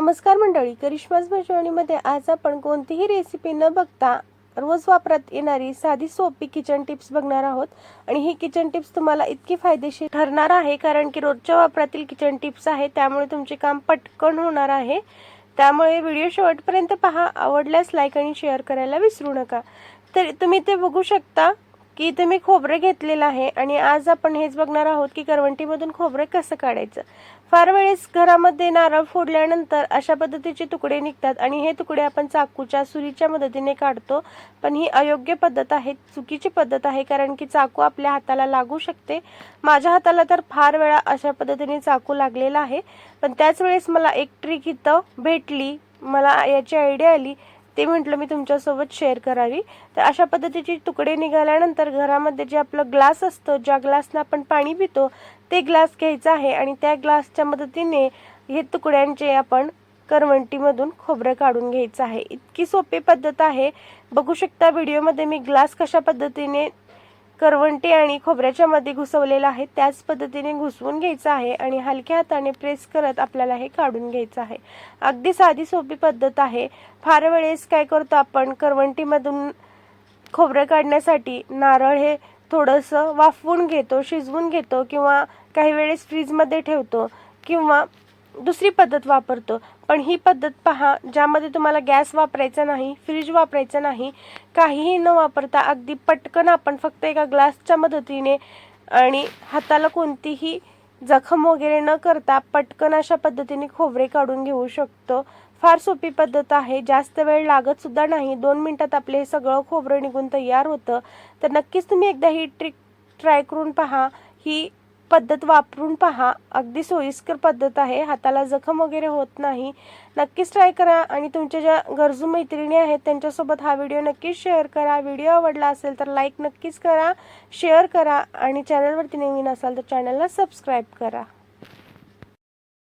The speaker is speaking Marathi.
नमस्कार मंडळी करिश्मास भजवणीमध्ये आज आपण कोणतीही रेसिपी न बघता रोज वापरात येणारी साधी सोपी किचन टिप्स बघणार आहोत. आणि ही किचन टिप्स तुम्हाला इतकी फायदेशीर ठरणार आहे कारण की रोजच्या वापरातील किचन टिप्स आहे त्यामुळे तुमचे काम पटकन होणार आहे. त्यामुळे व्हिडिओ शेवटपर्यंत पहा आवडल्यास लाईक आणि शेअर करायला विसरू नका. तर तुम्ही ते बघू शकता. की इथे मी खोबरं घेतलेलं आहे आणि आज आपण हेच बघणार आहोत की करवंटीमधून खोबरं कसं काढायचं. फार वेळेस घरामध्ये नारळ फोडल्यानंतर अशा पद्धतीचे तुकडे निघतात आणि हे तुकडे आपण चाकूच्या सुरीच्या मदतीने काढतो. पण ही अयोग्य पद्धत आहे चुकीची पद्धत आहे कारण की चाकू आपल्या हाताला लागू शकते. माझ्या हाताला तर फार वेळा अशा पद्धतीने चाकू लागलेला आहे. पण त्याच वेळेस मला एक ट्रिक इथं भेटली. मला याची आयडिया आली. ते म्हटलं मी तुमच्यासोबत शेअर करावी. तर अशा पद्धतीचे तुकडे निघाल्यानंतर घरामध्ये जे आपलं ग्लास असतं ज्या ग्लासनं आपण पाणी पितो ते ग्लास घ्यायचं आहे आणि त्या ग्लासच्या मदतीने हे तुकड्यांचे आपण करवंटीमधून खोबरं काढून घ्यायचं आहे. इतकी सोपी पद्धत आहे. बघू शकता व्हिडिओमध्ये मी ग्लास कशा पद्धतीने करवंटी आणि खोबऱ्याच्या मध्ये घुसवलेलं आहे. त्याच पद्धतीने घुसवून घ्यायचं आहे आणि हलक्या हाताने प्रेस करत आपल्याला हे काढून घ्यायचं आहे. अगदी साधी सोपी पद्धत आहे. फार वेळेस काय करतो आपण? करवंटीमधून खोबरं काढण्यासाठी नारळ हे थोडंसं वाफवून घेतो शिजवून घेतो किंवा काही वेळेस फ्रीजमध्ये ठेवतो किंवा दुसरी पद्धत वापरतो. पण ही पद्धत पहा ज्यामध्ये तुम्हाला गॅस वापरायचा नाही फ्रीज वापरायचं नाही काहीही न वापरता अगदी पटकन आपण फक्त एका ग्लासच्या मदतीने आणि हाताला कोणतीही जखम वगैरे न करता पटकन अशा पद्धतीने खोबरे काढून घेऊ शकतो. फार सोपी पद्धत आहे जास्त वेळ लागत सुद्धा नाही. दोन मिनिटात आपले हे सगळं खोबरं निघून तयार होतं. तर नक्कीच तुम्ही एकदा ही ट्रिक ट्राय करून पहा. ही पद्धत वापरून पहा. अगदी सोयीस्कर पद्धत आहे. हाताला जखम वगैरे होत नाही. नक्कीच ट्राय करा आणि तुमच्या ज्या गरजू मैत्रिणी आहेत त्यांच्यासोबत हा व्हिडिओ नक्कीच शेअर करा. व्हिडिओ आवडला असेल तर लाईक नक्कीच करा शेअर करा आणि चॅनलवरती नवीन असाल तर चॅनलला सबस्क्राईब करा.